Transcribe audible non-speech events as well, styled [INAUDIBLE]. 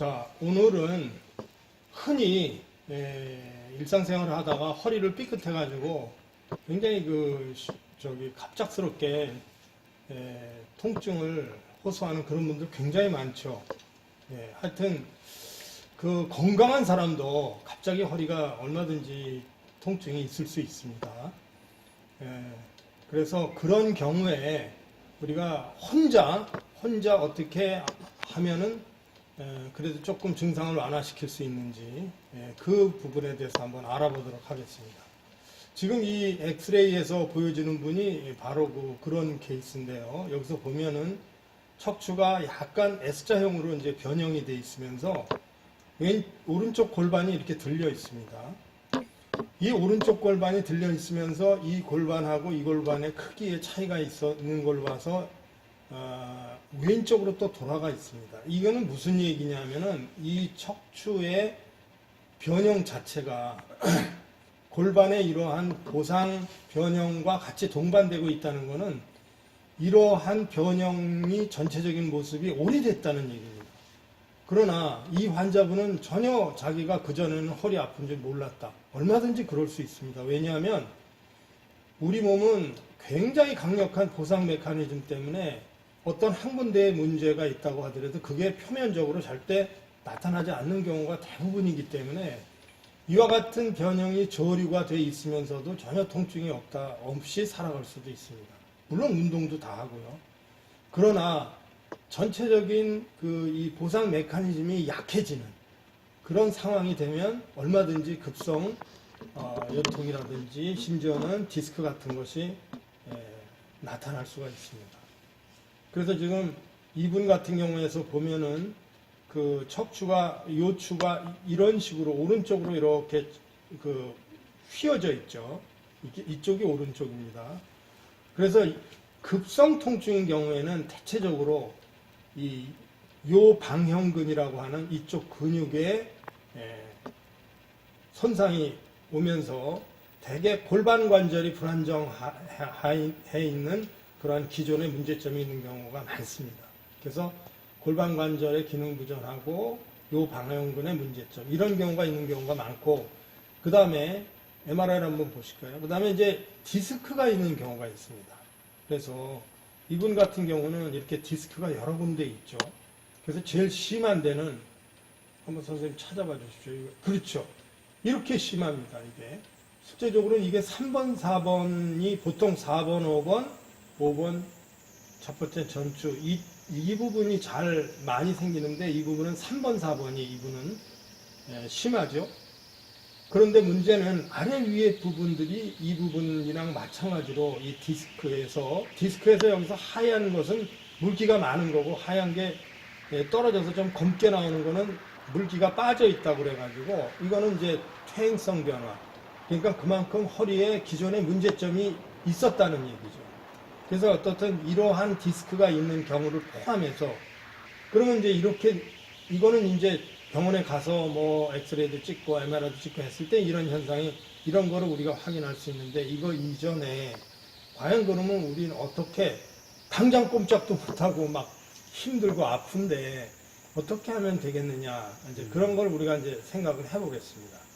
자, 오늘은 흔히 에, 일상생활을 하다가 허리를 삐끗해가지고 굉장히 그 시- 저기 갑작스럽게 에, 통증을 호소하는 그런 분들 굉장히 많죠. 예, 하여튼 그 건강한 사람도 갑자기 허리가 얼마든지 통증이 있을 수 있습니다. 예, 그래서 그런 경우에 우리가 혼자 혼자 어떻게 하면은 에, 그래도 조금 증상을 완화시킬 수 있는지 예, 그 부분에 대해서 한번 알아보도록 하겠습니다. 지금 이 엑스레이에서 보여지는 분이 바로 그 그런 케이스인데요. 여기서 보면은 척추가 약간 S자형으로 이제 변형이 돼 있으면서 왼 오른쪽 골반이 이렇게 들려 있습니다. 이 오른쪽 골반이 들려 있으면서 이 골반하고 이 골반의 크기의 차이가 있는 걸 봐서 아, 왼쪽으로 또 돌아가 있습니다. 이거는 무슨 얘기냐면은 이 척추의 변형 자체가 [CLEARS THROAT] 골반의 이러한 보상 변형과 같이 동반되고 있다는 것은 이러한 변형이 전체적인 모습이 오래됐다는 얘기입니다. 그러나 이 환자분은 전혀 자기가 그전에는 허리 아픈 줄 몰랐다. 얼마든지 그럴 수 있습니다. 왜냐하면 우리 몸은 굉장히 강력한 보상 메커니즘 때문에 어떤 한 군데에 문제가 있다고 하더라도 그게 표면적으로 절대 나타나지 않는 경우가 대부분이기 때문에 이와 같은 변형이 저류가 돼 있으면서도 전혀 통증이 없다 없이 살아갈 수도 있습니다. 물론 운동도 다 하고요. 그러나 전체적인 그 이 보상 메커니즘이 약해지는 그런 상황이 되면 얼마든지 급성 어, 요통이라든지 심지어는 디스크 같은 것이 에, 나타날 수가 있습니다. 그래서 지금 이분 같은 경우에서 보면은 그 척추가 요추가 이런 식으로 오른쪽으로 이렇게 그 휘어져 있죠. 이쪽이 오른쪽입니다. 그래서 급성 통증인 경우에는 대체적으로 이 요 방형근이라고 하는 이쪽 근육에 에, 손상이 오면서 대개 골반 관절이 불안정해 있는 그러한 기존의 문제점이 있는 경우가 많습니다. 그래서 골반 관절의 기능 부전하고 요 방형근의 문제점 이런 경우가 있는 경우가 많고 그 다음에 MRI를 한번 보실까요? 그 다음에 이제 디스크가 있는 경우가 있습니다. 그래서 이분 같은 경우는 이렇게 디스크가 여러 군데 있죠. 그래서 제일 심한 데는 한번 선생님 찾아봐 주십시오. 그렇죠. 이렇게 심합니다. 이게 실제적으로 이게 3번, 4번이 보통 4번, 5번, 5번 첫 번째 전주 이, 이 부분이 잘 많이 생기는데 이 부분은 3번, 4번이 이분은 에, 심하죠. 그런데 문제는 아래 위에 부분들이 이 부분이랑 마찬가지로 이 디스크에서 디스크에서 여기서 하얀 것은 물기가 많은 거고 하얀 게 예, 떨어져서 좀 검게 나오는 거는 물기가 빠져 있다고 그래가지고 이거는 이제 퇴행성 변화. 그러니까 그만큼 허리에 기존에 문제점이 있었다는 얘기죠. 그래서 어떻든 이러한 디스크가 있는 경우를 포함해서 그러면 이제 이렇게 이거는 이제 병원에 가서 뭐 엑스레이도 찍고 MRI도 찍고 했을 때 이런 현상이 이런 거를 우리가 확인할 수 있는데 이거 이전에 과연 그러면 우리는 어떻게 당장 꼼짝도 못하고 막 힘들고 아픈데 어떻게 하면 되겠느냐 이제 그런 걸 우리가 이제 생각을 해보겠습니다.